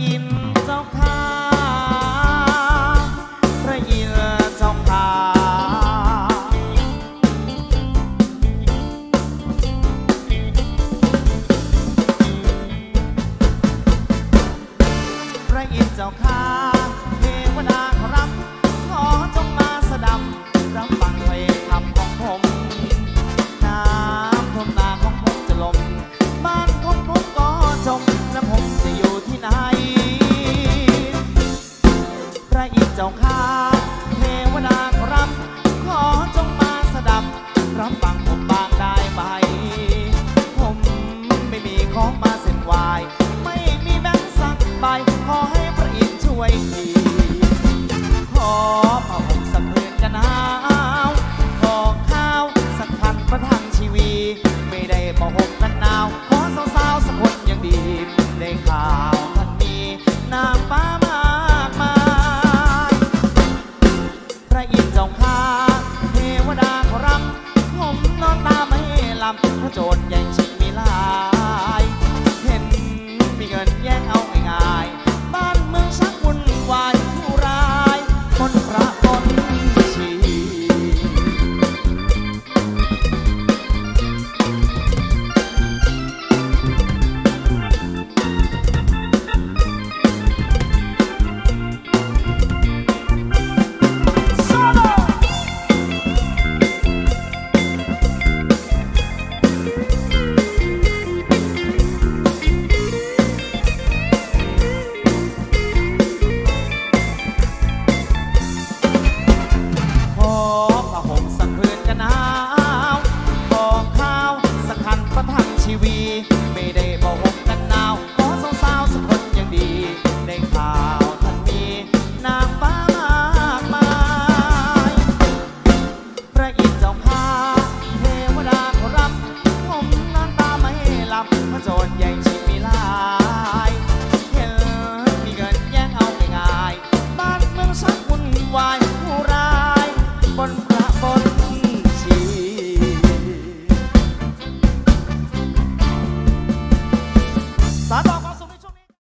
อินทร์เจ้าข้าพระอิร์เจ้าข้าพระอินทร์เจ้าข้าาข้าเทวดาครับ ขอจงมาสดับ รับฟังผมบ้างได้ไหม ผมไม่มีของมาเส้นไหวไม่มีแบงค์สักใบ ขอให้พระอินทร์ช่วยทีขอพระ จนยังช คนโสดใหญ่ชิมีลายเห็นมีเงินแย่งเอาง่ายบ้านเมืองสักวุ่นวายผู้ร้าย